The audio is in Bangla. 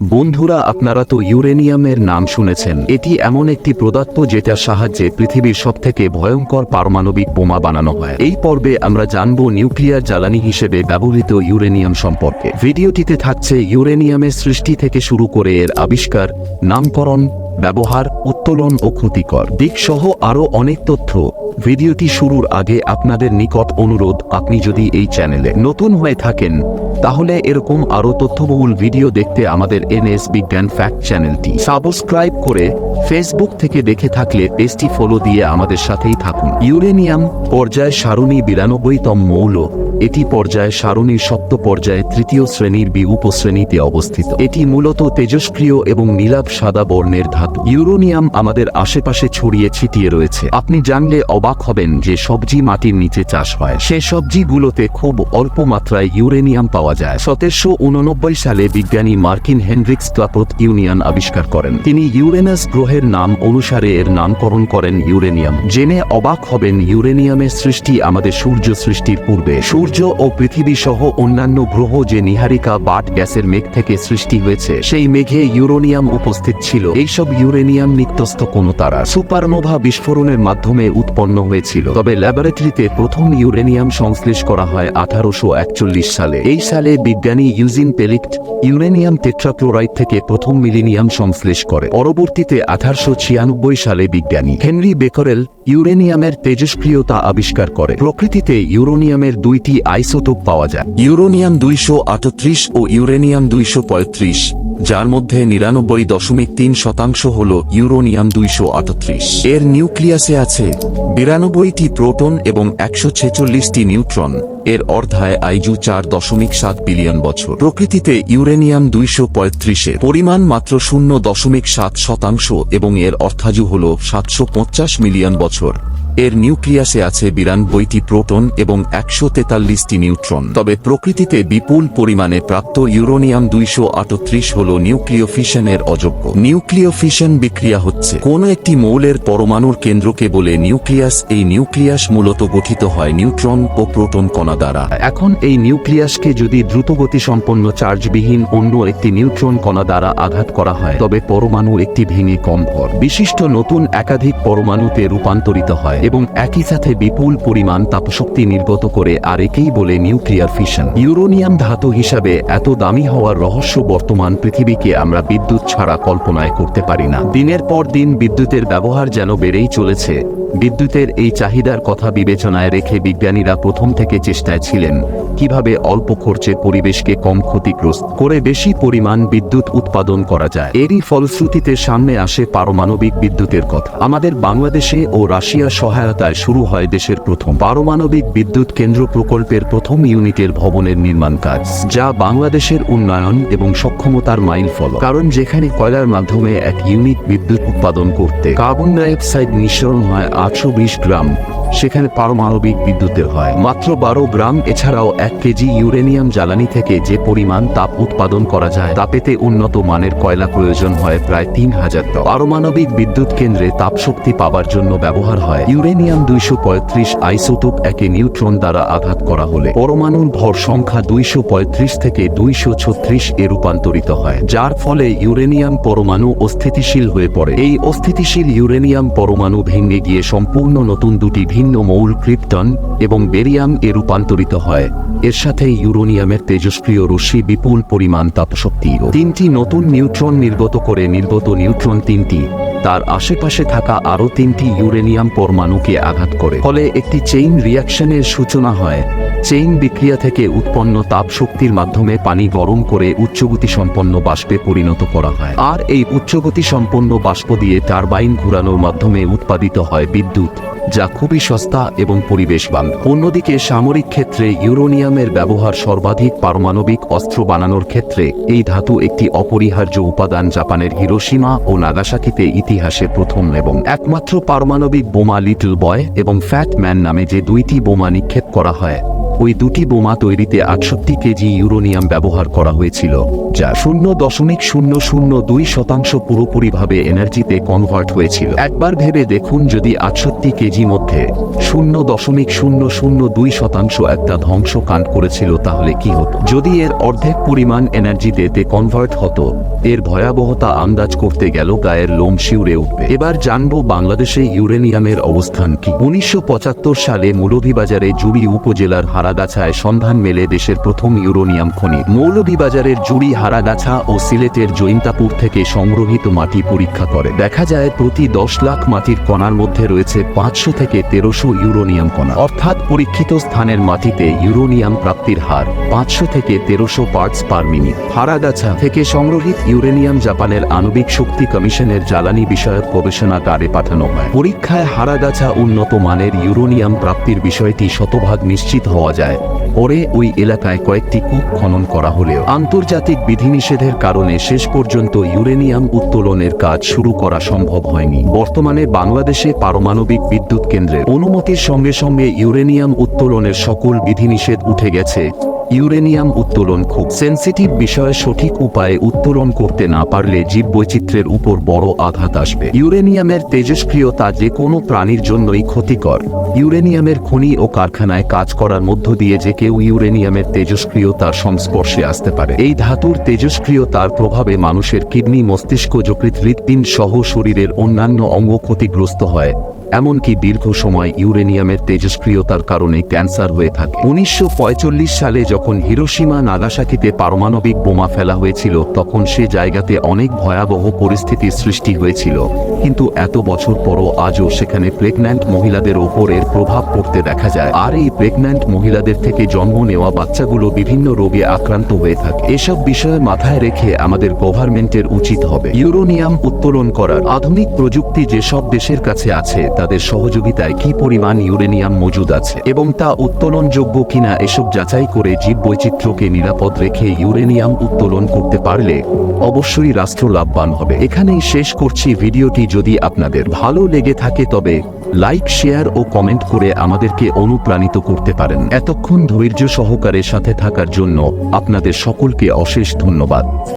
বন্ধুরা, আপনারা তো ইউরেনিয়ামের নাম শুনেছেন। এটি এমন একটি পদার্থ যেটার সাহায্যে পৃথিবীর সবথেকে ভয়ঙ্কর পারমাণবিক বোমা বানানো হয়। এই পর্বে আমরা জানব নিউক্লিয়ার জ্বালানি হিসেবে ব্যবহৃত ইউরেনিয়াম সম্পর্কে। ভিডিওটিতে থাকছে ইউরেনিয়ামের সৃষ্টি থেকে শুরু করে এর আবিষ্কার, নামকরণ, ব্যবহার, উত্তোলন ও ক্ষতিকর। দিক সহ আরও অনেক তথ্য ভিডিওটি শুরুর আগে আপনাদের নিকট অনুরোধ, আপনি যদি এই চ্যানেলে নতুন হয়ে থাকেন, তাহলে এরকম আরও তথ্যবহুল ভিডিও দেখতে আমাদের এনএস বিজ্ঞান ফ্যাক্ট চ্যানেলটি সাবস্ক্রাইব করে ফেসবুক থেকে দেখে থাকলে পেজটি ফলো দিয়ে আমাদের সাথেই থাকুন। ইউরেনিয়াম পর্যায় সারণী বিরানব্বইতম মৌল। এটি পর্যায় সারণীর সপ্ত পর্যায়ে তৃতীয় শ্রেণির বি উপশ্রেণীতে অবস্থিত। এটি মূলত তেজস্ক্রিয় এবং নীলাভ সাদা বর্ণের ধাতু। ইউরোনিয়াম আমাদের আশেপাশে ছড়িয়ে ছিটিয়ে রয়েছে। আপনি জানলে অবাক হবেন যে সবজি মাটির নিচে চাষ হয়। সে সবজিগুলোতে খুব অল্প মাত্রায় ইউরেনিয়াম পাওয়া যায়। সতেরোশো উননব্বই সালে বিজ্ঞানী মার্কিন হেনরিক্স ক্লাপত ইউনিয়ন আবিষ্কার করেন। তিনি ইউরেনাস গ্রহের নাম অনুসারে এর নামকরণ করেন ইউরেনিয়াম। জেনে অবাক হবেন ইউরেনিয়ামের সৃষ্টি আমাদের সূর্য সৃষ্টির পূর্বে। সূর্য ও পৃথিবী সহ অন্যান্য গ্রহ যে নিহারিকা বাট গ্যাসের মেঘ থেকে সৃষ্টি হয়েছে, সেই মেঘে ইউরেনিয়াম উপস্থিত ছিল। এইসব ইউরেনিয়াম নিত্যস্থ কোনো তারা সুপারনোভা বিস্ফোরণের মাধ্যমে উৎপন্ন হয়েছিল। তবে ল্যাবরেটরিতে প্রথম ইউরেনিয়াম সংশ্লেষ করা হয় আঠারোশো একচল্লিশ সালে। এই সালে বিজ্ঞানী ইউজিন পেলিক্ট ইউরেনিয়াম টেট্রাক্লোরাইড থেকে প্রথম মিলিনিয়াম সংশ্লেষ করে। পরবর্তীতে আঠারোশো ছিয়ানব্বই সালে বিজ্ঞানী হেনরি বেকরেল ইউরেনিয়ামের তেজস্ক্রিয়তা আবিষ্কার করে। প্রকৃতিতে ইউরেনিয়ামের দুইটি আইসোটোপ পাওয়া যায়। ইউরোনিয়াম দুইশো আটত্রিশ ও ইউরেনিয়াম দুইশো পঁয়ত্রিশ, যার মধ্যে নিরানব্বই দশমিক তিন শতাংশ হল ইউরোনিয়াম দুইশো আটত্রিশ। এর নিউক্লিয়াসে আছে বিরানব্বইটি প্রোটন এবং একশো ছেচল্লিশটি নিউট্রন। এর অর্ধায় আইজু চার দশমিক সাত বিলিয়ন বছর। প্রকৃতিতে ইউরেনিয়াম দুইশো পঁয়ত্রিশের পরিমাণ মাত্র শূন্য দশমিক সাত শতাংশ এবং এর অর্থাজু হল সাতশো পঞ্চাশ মিলিয়ন বছর। এর নিউক্লিয়াসে আছে বিরানব্বইটি প্রোটন এবং একশো তেতাল্লিশটি নিউট্রন। তবে প্রকৃতিতে বিপুল পরিমাণে প্রাপ্ত ইউরোনিয়াম দুইশো আটত্রিশ হল নিউক্লিয় ফিশনের অযোগ্য। নিউক্লিয় ফিশন বিক্রিয়া হচ্ছে কোন একটি মৌলের পরমাণুর কেন্দ্রকে বলে নিউক্লিয়াস। এই নিউক্লিয়াস মূলত গঠিত হয় নিউট্রন ও প্রোটন কণা দ্বারা। এখন এই নিউক্লিয়াসকে যদি দ্রুতগতি সম্পন্ন চার্জবিহীন অন্য একটি নিউট্রন কণা দ্বারা আঘাত করা হয়, তবে পরমাণু একটি ভেঙে কম ভর। বিশিষ্ট নতুন একাধিক পরমাণুতে রূপান্তরিত হয়। এবং একই সাথে বিপুল পরিমাণ তাপশক্তি নির্গত করে আর একেই বলে নিউক্লিয়ার ফিশন ইউরোনিয়াম ধাতু হিসাবে এত দামি হওয়ার রহস্য বর্তমান পৃথিবীকে আমরা বিদ্যুৎ ছাড়া কল্পনায় করতে পারি না। দিনের পর দিন বিদ্যুতের ব্যবহার যেন বেড়েই চলেছে। বিদ্যুতের এই চাহিদার কথা বিবেচনায় রেখে বিজ্ঞানীরা প্রথম থেকে চেষ্টায় ছিলেন কীভাবে অল্প খরচে পরিবেশকে কম ক্ষতিগ্রস্ত করে বেশি পরিমাণ বিদ্যুৎ উৎপাদন করা যায়। এরই ফলশ্রুতিতে সামনে আসে পারমাণবিক বিদ্যুতের কথা। আমাদের বাংলাদেশে ও রাশিয়ার সহায়তায় শুরু হয় দেশের প্রথম পারমাণবিক বিদ্যুৎ কেন্দ্র প্রকল্পের প্রথম ইউনিটের ভবনের নির্মাণ কাজ, যা বাংলাদেশের উন্নয়ন এবং সক্ষমতার মাইল ফল কারণ যেখানে কয়লার মাধ্যমে এক ইউনিট বিদ্যুৎ উৎপাদন করতে কার্বন ডাইঅক্সাইড নিঃসরণ হয় আটশো বিশ গ্রাম সেখানে পারমাণবিক বিদ্যুতের হয় মাত্র বারো গ্রাম, এছাড়াও এক কেজি ইউরেনিয়াম জ্বালানি থেকে যে পরিমাণ তাপ উৎপাদন করা যায়, তা পেতে উন্নত মানের কয়লা প্রয়োজন হয় প্রায় তিন হাজার টন। পারমাণবিক বিদ্যুৎ কেন্দ্রে তাপশক্তি পাবার জন্য ব্যবহার হয় ইউরেনিয়াম দুইশো পঁয়ত্রিশ আইসোটোপ একে নিউট্রন দ্বারা আঘাত করা হলে। পরমাণুর ভর সংখ্যা দুইশো পঁয়ত্রিশ থেকে দুইশো ছত্রিশ এ রূপান্তরিত হয়, যার ফলে ইউরেনিয়াম পরমাণু অস্থিতিশীল হয়ে পড়ে। এই অস্থিতিশীল ইউরেনিয়াম পরমাণু ভেঙে গিয়ে সম্পূর্ণ নতুন দুটি ভিন্ন মৌল ক্রিপ্টন এবং বেরিয়াম এ রূপান্তরিত হয়। এর সাথে ইউরোনিয়ামের তেজস্ক্রিয় রশ্মি বিপুল পরিমাণ তাপশক্তি। তিনটি নতুন নিউট্রন নির্গত করে নির্গত নিউট্রন তিনটি। তার আশেপাশে থাকা আরও তিনটি ইউরেনিয়াম পরমাণুকে আঘাত করে। ফলে একটি চেইন রিয়াকশনের সূচনা হয়। চেইন বিক্রিয়া থেকে উৎপন্ন তাপ শক্তির মাধ্যমে পানি গরম করে উচ্চগতি সম্পন্ন বাষ্পে পরিণত করা হয়। আর এই উচ্চগতি সম্পন্ন বাষ্প দিয়ে টারবাইন ঘুরানোর মাধ্যমে উৎপাদিত হয় বিদ্যুৎ। যা খুবই সস্তা এবং পরিবেশ বান্ধব। অন্যদিকে, সামরিক ক্ষেত্রে ইউরোনিয়ামের ব্যবহার সর্বাধিক পারমাণবিক অস্ত্র বানানোর ক্ষেত্রে এই ধাতু একটি অপরিহার্য উপাদান জাপানের হিরোসীমা ও নাগাসাকিতে ইতিহাসে প্রথম এবং একমাত্র পারমাণবিক বোমা লিটল বয় এবং ফ্যাট ম্যান নামে যে দুইটি বোমা নিক্ষেপ করা হয়, ওই দুটি বোমা তৈরিতে আটষট্টি কেজি ইউরোনিয়াম ব্যবহার করা হয়েছিল। উর্জা শূন্য দশমিক শূন্য শূন্য দুই শতাংশ পুরোপুরিভাবে এনার্জিতে কনভার্ট হয়েছিল। একবার ভেবে দেখুন যদি আটষট্টি কেজি মধ্যে শূন্য দশমিক শূন্য শূন্য দুই শতাংশ একটা ধ্বংসকাণ্ড করেছিল তাহলে কি হতো? যদি এর অর্ধেক পরিমাণ এনার্জিতে তে কনভার্ট হতো, এর ভয়াবহতা আন্দাজ করতে গেল গায়ের লোম শিউরে উঠবে। এবার জানব বাংলাদেশে ইউরেনিয়ামের অবস্থান কি। উনিশশো পঁচাত্তর সালে মৌলভীবাজারে জুড়ি উপজেলার হারাগাছায় সন্ধান মেলে দেশের প্রথম ইউরেনিয়াম খনি মৌলভীবাজারের জুড়ি হারাগাছা ও সিলেটের জৈন্তাপুর থেকে সংগ্রহিত মাটি পরীক্ষা করে। দেখা যায় প্রতি দশ লাখ মাটির কণার মধ্যে রয়েছে পাঁচশো থেকে তেরোশো ইউরোনিয়াম কণা। অর্থাৎ পরীক্ষিত স্থানের মাটিতে ইউরোনিয়াম প্রাপ্তির হার পাঁচশো থেকে তেরোশো পার্টস পার মিনিট। হারাগাছা থেকে সংগ্রহিত ইউরেনিয়াম জাপানের আণবিক শক্তি কমিশনের জ্বালানি বিষয়ক গবেষণাগারে পাঠানো হয়। পরীক্ষায় হারাগাছা উন্নত মানের ইউরোনিয়াম প্রাপ্তির বিষয়টি শতভাগ নিশ্চিত হওয়া যায়। পরে ওই এলাকায় কয়েকটি কূপ খনন করা হলেও আন্তর্জাতিক বিধিনিষেধের কারণে শেষ পর্যন্ত ইউরেনিয়াম উত্তোলনের কাজ শুরু করা সম্ভব হয়নি। বর্তমানে বাংলাদেশে পারমাণবিক বিদ্যুৎ কেন্দ্রের অনুমতির সঙ্গে সঙ্গে ইউরেনিয়াম উত্তোলনের সকল বিধিনিষেধ উঠে গেছে। ইউরেনিয়াম উত্তোলন খুব সেন্সিটিভ বিষয়ে সঠিক উপায়ে উত্তোলন করতে না পারলে জীববৈচিত্র্যের উপর বড় আঘাত আসবে। ইউরেনিয়ামের তেজস্ক্রিয়তা যে কোনো প্রাণীর জন্যই ক্ষতিকর। ইউরেনিয়ামের খনি ও কারখানায় কাজ করার মধ্য দিয়ে যে কেউ ইউরেনিয়ামের তেজস্ক্রিয়তার সংস্পর্শে আসতে পারে। এই ধাতুর তেজস্ক্রিয়তার প্রভাবে মানুষের কিডনি মস্তিষ্ক যকৃত হৃৎপিণ্ড সহ শরীরের অন্যান্য অঙ্গ ক্ষতিগ্রস্ত হয়। এমনকি দীর্ঘ সময় ইউরেনিয়ামের তেজস্ক্রিয়তার কারণে ক্যান্সার হয়ে থাকে। উনিশশো সালে যখন হিরোসীমা নাগাসাকিতে পারমাণবিক বোমা ফেলা হয়েছিল, তখন সে জায়গাতে অনেক ভয়াবহ পরিস্থিতির সৃষ্টি হয়েছিল। কিন্তু এত বছর পরও আজও সেখানে প্রেগন্যান্ট মহিলাদের ওপর এর প্রভাব পড়তে দেখা যায়। আর এই প্রেগন্যান্ট মহিলাদের থেকে জন্ম নেওয়া বাচ্চাগুলো বিভিন্ন রোগে আক্রান্ত হয়ে থাকে। এসব বিষয়ে মাথায় রেখে আমাদের গভর্নমেন্টের উচিত হবে। ইউরোনিয়াম উত্তোলন করার আধুনিক প্রযুক্তি যেসব দেশের কাছে আছে তাদের সহযোগিতায় কি পরিমাণ ইউরেনিয়াম মজুদ আছে এবং তা উত্তোলনযোগ্য কিনা এসব যাচাই করে জীববৈচিত্র্যকে নিরাপদ রেখে ইউরেনিয়াম উত্তোলন করতে পারলে অবশ্যই রাষ্ট্র লাভবান হবে। এখানেই শেষ করছি ভিডিওটি। যদি আপনাদের ভালো লেগে থাকে তবে লাইক, শেয়ার ও কমেন্ট করে আমাদেরকে অনুপ্রাণিত করতে পারেন। এতক্ষণ ধৈর্য সহকারে সাথে থাকার জন্য আপনাদের সকলকে অশেষ ধন্যবাদ।